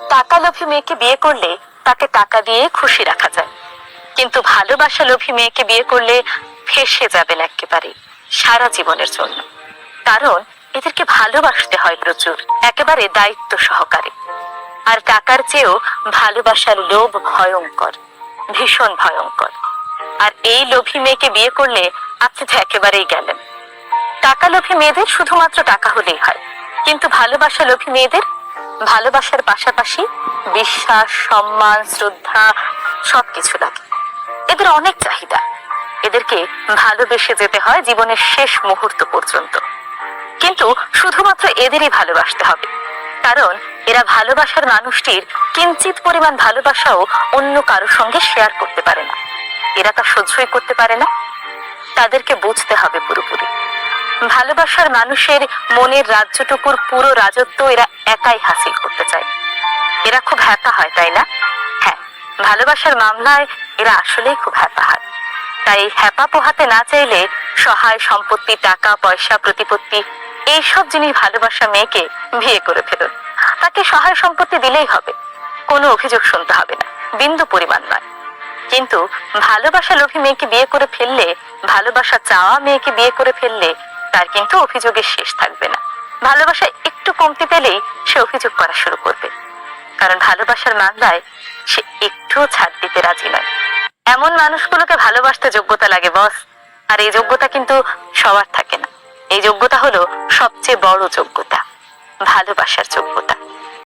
টাকা লোভী মেয়েকে বিয়ে করলে তাকে টাকা দিয়ে খুশি রাখা যায়। কিন্তু ভালোবাসা লোভী মেয়েকে বিয়ে করলে ফেসে যাবেন একেবারে সারা জীবনের জন্য। কারণ এদেরকে ভালোবাসতে হয় প্রচুর, একেবারে দায়িত্ব সহকারে। আর টাকার চেয়েও ভালোবাসার লোভ ভয়ঙ্কর, ভীষণ ভয়ঙ্কর। আর এই লোভী মেয়েকে বিয়ে করলে আপনি তো একেবারেই গেলেন। টাকা লোভী মেয়েদের শুধুমাত্র টাকা হলেই হয়, কিন্তু ভালোবাসা লোভী মেয়েদের ভালোবাসার পাশাপাশি বিশ্বাস, সম্মান, শ্রদ্ধা, সবকিছু লাগে। এদের অনেক চাহিদা। এদেরকে ভালোবেসে যেতে হয় জীবনের শেষ মুহূর্ত পর্যন্ত। কিন্তু শুধুমাত্র এদেরই ভালোবাসতে হবে। কারণ এরা ভালোবাসার মানুষটির কিঞ্চিত পরিমাণ ভালোবাসাও অন্য কারোর সঙ্গে শেয়ার করতে পারে না। এরা তা সহ্যই করতে পারে না। তাদেরকে বুঝতে হবে পুরোপুরি। ভালোবাসার মানুষের মনের রাজ্যটুকুর পুরো রাজত্ব এরা একাই হাসিল করতে চায়। এরা খুব হ্যাপা হয়, তাই না? হ্যাঁ ভালোবাসার মামলায় এরা আসলেই খুব হ্যাপা হয়। তাই হ্যাপা পোহাতে না চাইলে সহায় সম্পত্তি, টাকা, পয়সা, প্রতিপত্তি, এইসব জিনিস ভালোবাসা মেয়েকে বিয়ে করে ফেলুন, তাকে সহায় সম্পত্তি দিলেই হবে। কোনো অভিযোগ শুনতে হবে না, বিন্দু পরিমাণ নয়। কিন্তু ভালোবাসা লোভী মেয়েকে বিয়ে করে ফেললে, ভালোবাসা চাওয়া মেয়েকে বিয়ে করে ফেললে তার কিন্তু অভিযোগের শেষ থাকবে না। ভালোবাসা একটু কমতে পেলেই সে অভিযোগ করা শুরু করবে। কারণ ভালোবাসার মামলায় সে একটুও ছাড় দিতে রাজি নয়। এমন মানুষগুলোকে ভালোবাসতে যোগ্যতা লাগে, বস। আর এই যোগ্যতা কিন্তু সবার থাকে না। এই যোগ্যতা হলো সবচেয়ে বড় যোগ্যতা, ভালোবাসার যোগ্যতা।